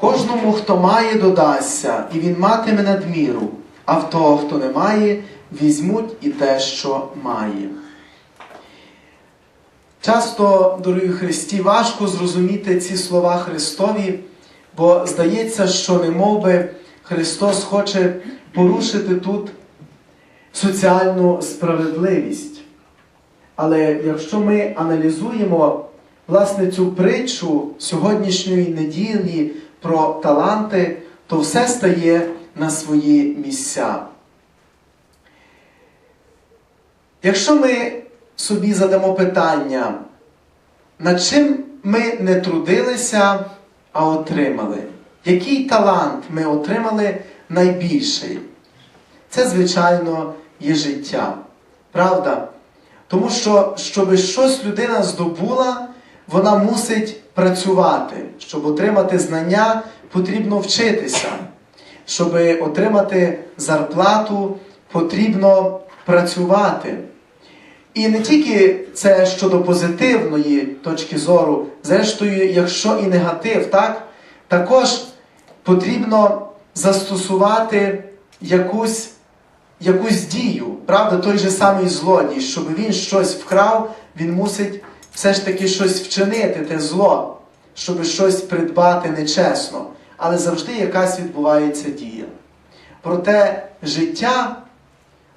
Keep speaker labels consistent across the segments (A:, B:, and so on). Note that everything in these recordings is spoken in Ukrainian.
A: Кожному, хто має, додасться, і він матиме надміру, а в того, хто не має, візьмуть і те, що має. Часто, дорогі Христі, важко зрозуміти ці слова Христові, бо здається, що не би Христос хоче порушити тут соціальну справедливість. Але якщо ми аналізуємо власне цю притчу сьогоднішньої неділі про таланти, то все стає на свої місця. Якщо ми собі задамо питання, над чим ми не трудилися, а отримали, який талант ми отримали найбільший? Це, звичайно, є життя. Правда? Тому що, щоб щось людина здобула, вона мусить працювати. Щоб отримати знання, потрібно вчитися. Щоб отримати зарплату, потрібно працювати. І не тільки це щодо позитивної точки зору, зрештою, якщо і негатив, так, також потрібно застосувати якусь якусь дію. Правда, той же самий злодій, щоб він щось вкрав, він мусить все ж таки щось вчинити, те зло, щоб щось придбати нечесно. Але завжди якась відбувається дія. Проте життя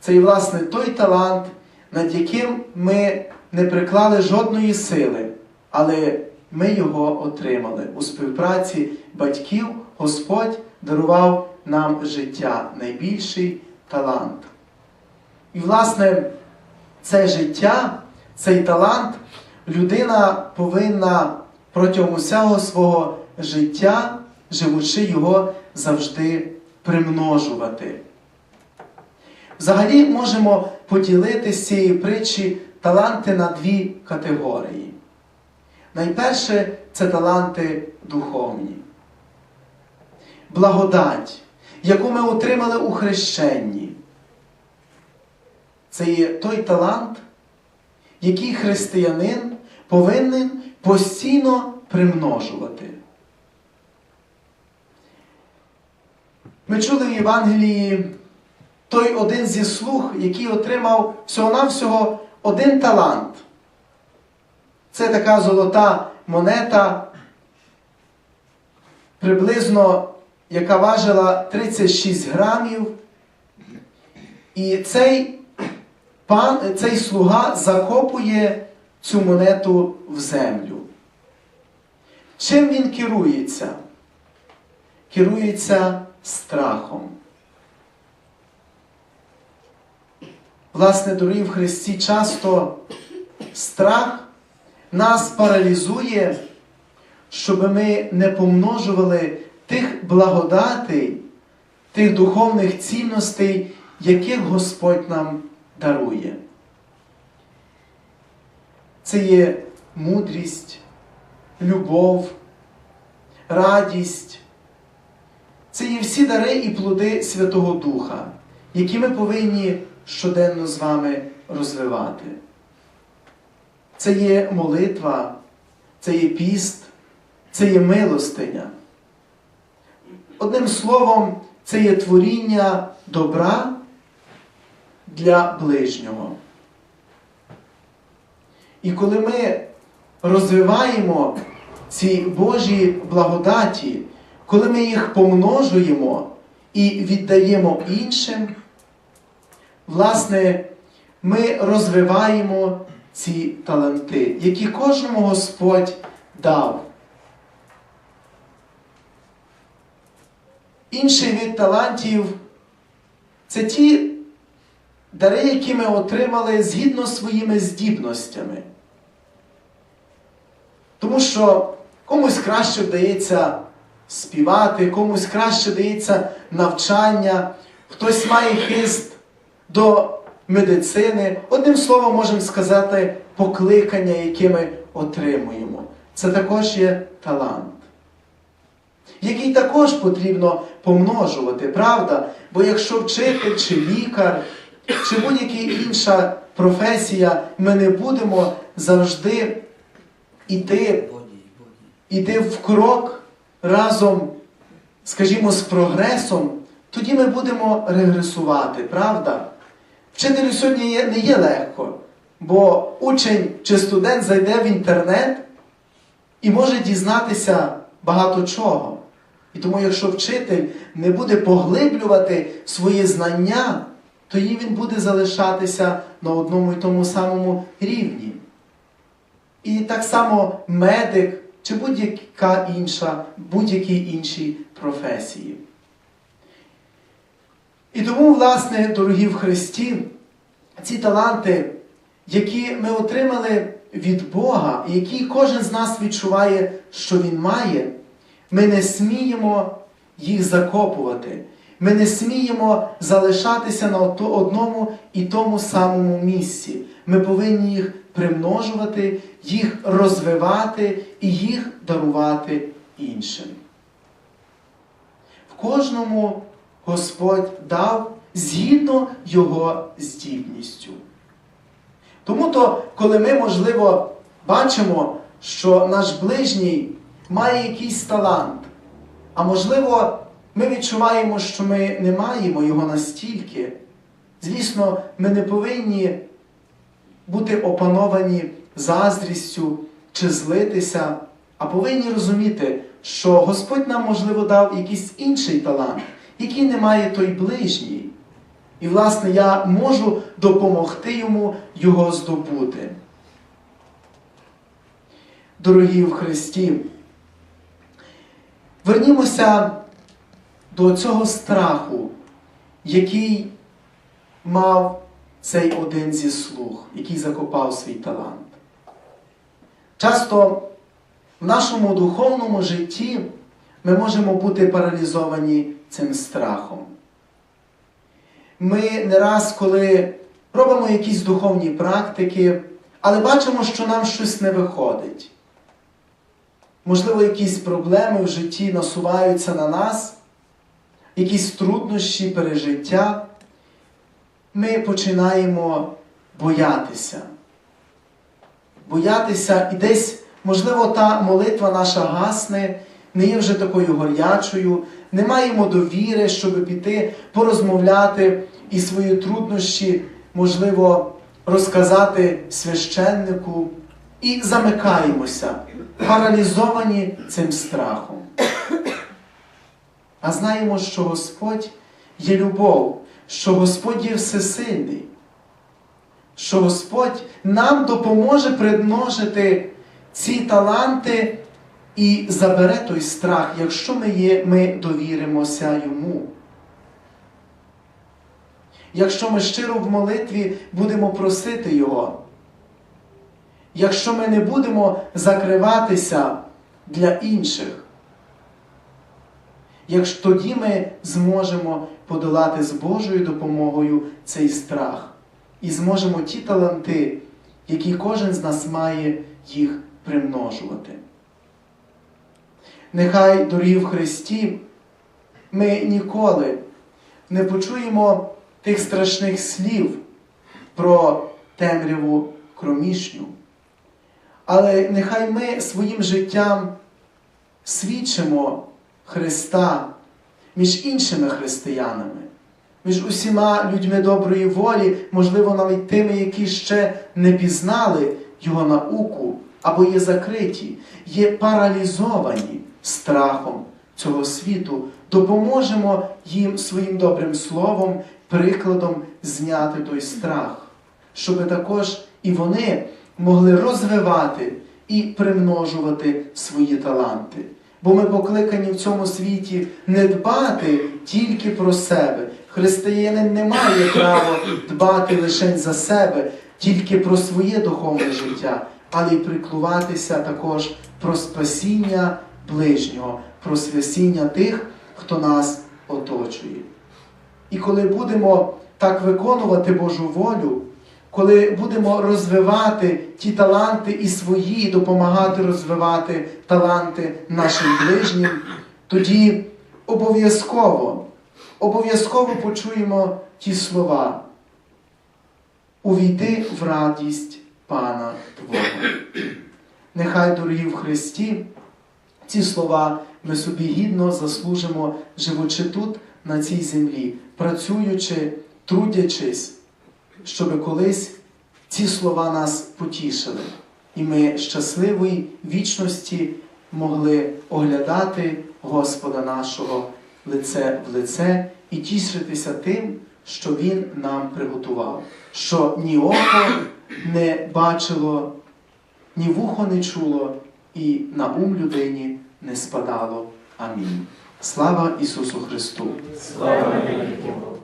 A: це і власне той талант, над яким ми не приклали жодної сили, але ми його отримали. У співпраці батьків Господь дарував нам життя, найбільший талант. І, власне, це життя, цей талант людина повинна протягом усього свого життя, живучи його, завжди примножувати. Взагалі можемо поділити з цієї притчі таланти на дві категорії. Найперше це таланти духовні. Благодать, яку ми отримали у хрещенні. Це є той талант, який християнин повинен постійно примножувати. Ми чули в Євангелії той один зі слуг, який отримав всього-навсього один талант. Це така золота монета, приблизно, яка важила 36 грамів. І цей пан, цей слуга закопує цю монету в землю. Чим він керується? Керується страхом. Власне, дорогі в Христі, часто страх нас паралізує, щоб ми не помножували тих благодатей, тих духовних цінностей, яких Господь нам дарує. Це є мудрість, любов, радість. Це є всі дари і плоди Святого Духа, які ми повинні щоденно з вами розвивати. Це є молитва, це є піст, це є милостиня. Одним словом, це є творіння добра для ближнього. І коли ми розвиваємо ці Божі благодаті, коли ми їх помножуємо і віддаємо іншим, власне, ми розвиваємо ці таланти, які кожному Господь дав. Інший від талантів це ті дари, які ми отримали згідно своїми здібностями. Тому що комусь краще вдається співати, комусь краще дається навчання, хтось має хист до медицини. Одним словом, можемо сказати, покликання, яке ми отримуємо. Це також є талант, який також потрібно помножувати, правда? Бо якщо вчитель чи лікар, чи будь-яка інша професія, ми не будемо завжди іти, іти в крок разом скажімо, з прогресом, тоді ми будемо регресувати, правда? Вчителю сьогодні не є легко, бо учень чи студент зайде в інтернет і може дізнатися багато чого. І тому, якщо вчитель не буде поглиблювати свої знання, тоді він буде залишатися на одному і тому самому рівні. І так само медик чи будь-яка інша, будь-які інші професії. І тому, власне, дорогі в Христі, ці таланти, які ми отримали від Бога, які кожен з нас відчуває, що Він має, ми не сміємо їх закопувати. Ми не сміємо залишатися на одному і тому самому місці. Ми повинні їх примножувати, їх розвивати і їх дарувати іншим. В кожному Господь дав згідно Його здібністю. Тому то, коли ми, можливо, бачимо, що наш ближній має якийсь талант, а можливо, ми відчуваємо, що ми не маємо його настільки, звісно, ми не повинні бути опановані заздрістю чи злитися, а повинні розуміти, що Господь нам, можливо, дав якийсь інший талант, який не має той ближній. І, власне, я можу допомогти йому його здобути. Дорогі в Христі, вернімося до цього страху, який мав цей один зі слуг, який закопав свій талант. Часто в нашому духовному житті ми можемо бути паралізовані цим страхом. Ми не раз, коли робимо якісь духовні практики, але бачимо, що нам щось не виходить. Можливо, якісь проблеми в житті насуваються на нас, якісь труднощі, пережиття, ми починаємо боятися. Боятися і десь, можливо, та молитва наша гасне, не є вже такою горячою, не маємо довіри, щоб піти порозмовляти і свої труднощі, можливо, розказати священнику, і замикаємося, паралізовані цим страхом. А знаємо, що Господь є любов, що Господь є всесильний, що Господь нам допоможе примножити ці таланти і забере той страх, якщо ми, є, ми довіримося Йому. Якщо ми щиро в молитві будемо просити Його, якщо ми не будемо закриватися для інших, якщо тоді ми зможемо подолати з Божою допомогою цей страх і зможемо ті таланти, які кожен з нас має, їх примножувати. Нехай, дорогі в Христі, ми ніколи не почуємо тих страшних слів про темряву кромішню. Але нехай ми своїм життям свідчимо Христа між іншими християнами, між усіма людьми доброї волі, можливо, навіть тими, які ще не пізнали Його науку або є закриті, є паралізовані страхом цього світу. Допоможемо їм своїм добрим словом, прикладом зняти той страх, щоб також і вони могли розвивати і примножувати свої таланти. Бо ми покликані в цьому світі не дбати тільки про себе. Християнин не має права дбати лише за себе, тільки про своє духовне життя, але й приклуватися також про спасіння ближнього, про спасіння тих, хто нас оточує. І коли будемо так виконувати Божу волю, коли будемо розвивати ті таланти і свої, і допомагати розвивати таланти нашим ближнім, тоді обов'язково, обов'язково почуємо ті слова. Увійди в радість Пана Твого. Нехай, дорогі в Христі, ці слова ми собі гідно заслужимо, живучи тут, на цій землі, працюючи, трудячись, щоб колись ці слова нас потішили, і ми щасливої вічності могли оглядати Господа нашого лице в лице і тішитися тим, що Він нам приготував, що ні око не бачило, ні вухо не чуло, і на ум людині не спадало. Амінь. Слава Ісусу Христу!
B: Слава Богу.